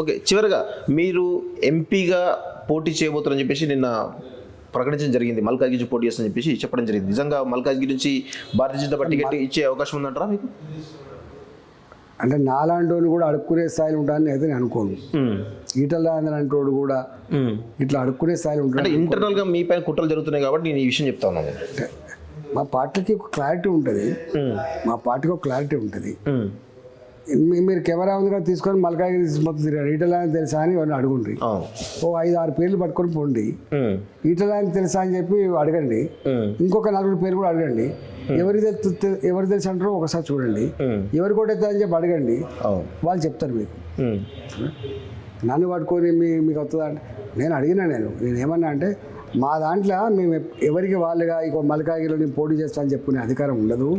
Okay చివరగా మీరు ఎంపీగా పోటీ చేయబోతారని చెప్పేసి నిన్న ప్రకటించడం జరిగింది. మల్కాజ్గిరి పోటీ చేస్తారని చెప్పేసి చెప్పడం జరిగింది. నిజంగా మల్కాజ్గిరి నుంచి భారతీయ జనతా పార్టీ టికెట్ ఇచ్చే అవకాశం ఉందంటారా మీకు? అంటే నాలాంటి వాడిని కూడా అడుక్కునే స్థాయిలో ఉంటానని అయితే నేను అనుకోను. మ్మ్. ఈటల రాజేంద్ర అంటోడు కూడా మ్మ్. ఇట్లా అడుక్కునే స్థాయిలో ఉంటాడు అంటే ఇంటర్నల్గా మీ పైన కుట్రలు జరుగుతున్నాయి కాబట్టి నేను ఈ విషయం చెప్తా ఉన్నాను. మా పార్టీకి ఒక క్లారిటీ ఉంటుంది. మా పార్టీకి ఒక క్లారిటీ ఉంటుంది. మీరు కెమెరా ఉంది కదా తీసుకొని మల్కాగిరి మొత్తం తిరిగారు. ఈటల అని తెలుసా అని వాళ్ళు అడుగుండ్రి. ఓ ఐదు ఆరు పేర్లు పట్టుకొని పోండి. ఈటల అని తెలుసా అని చెప్పి అడగండి. ఇంకొక నలుగురు పేరు కూడా అడగండి. ఎవరి ఎవరు తెలుసు అంటారో ఒకసారి చూడండి. ఎవరు కొట్టేద్దా అని చెప్పి అడగండి. వాళ్ళు చెప్తారు మీకు. నన్ను పట్టుకొని మీ మీకు వస్తుందా అంటే నేను అడిగినా నేను. నేను ఏమన్నా అంటే మా దాంట్లో మేము ఎవరికి వాళ్ళుగా ఇక మల్కాగిరిలో నేను పోటీ చేస్తా అని చెప్పుకునే అధికారం ఉండదు.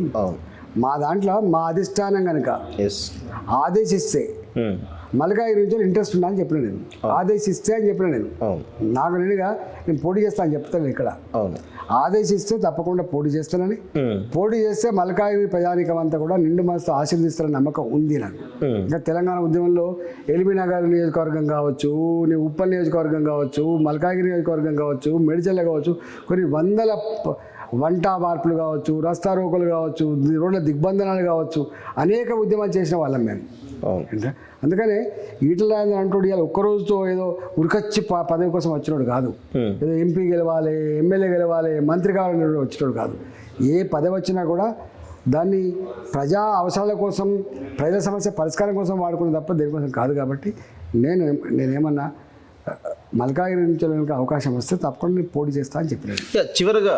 మా దాంట్లో మా అధిష్టానం కనుక ఆదేశిస్తే మల్కాగిరి నుంచి ఇంట్రెస్ట్ ఉందా అని చెప్పిన నేను. ఆదేశిస్తే అని చెప్పిన నేను. నాకు నేనుగా నేను పోటీ చేస్తా అని చెప్తాను ఇక్కడ. ఆదేశిస్తే తప్పకుండా పోటీ చేస్తానని. పోటీ చేస్తే మల్కాగిరి ప్రజానికం అంతా కూడా నిండు మనసుతో ఆశీర్దిస్తారని నమ్మకం ఉంది నాకు. ఇంకా తెలంగాణ ఉద్యమంలో ఎల్బీనగర్ నియోజకవర్గం కావచ్చు ఉప్పల్ నియోజకవర్గం కావచ్చు మల్కాగిరి నియోజకవర్గం కావచ్చు మెడిచల్ల కావచ్చు కొన్ని వందల వంట మార్పులు కావచ్చు రస్తా రోకలు కావచ్చు రోడ్ల దిగ్బంధనాలు కావచ్చు అనేక ఉద్యమాలు చేసిన వాళ్ళం మేము. అంటే అందుకనే ఈటల రాజేంద్ర అంటోడు ఇవాళ ఒక్కరోజుతో ఏదో ఉరికొచ్చి ప- పదవి కోసం వచ్చినోడు కాదు. ఏదో ఎంపీ గెలవాలి ఎమ్మెల్యే గెలవాలి మంత్రి కావాలని వచ్చినోడు కాదు. ఏ పదవి వచ్చినా కూడా దాన్ని ప్రజా అవసరాల కోసం ప్రజల సమస్య పరిష్కారం కోసం వాడుకునే తప్ప దేనికోసం కాదు కాబట్టి నేను నేనేమన్నా మల్కాగిరి నుంచి అవకాశం వస్తే తప్పకుండా నేను పోటీ చేస్తా అని చెప్పినాను చివరగా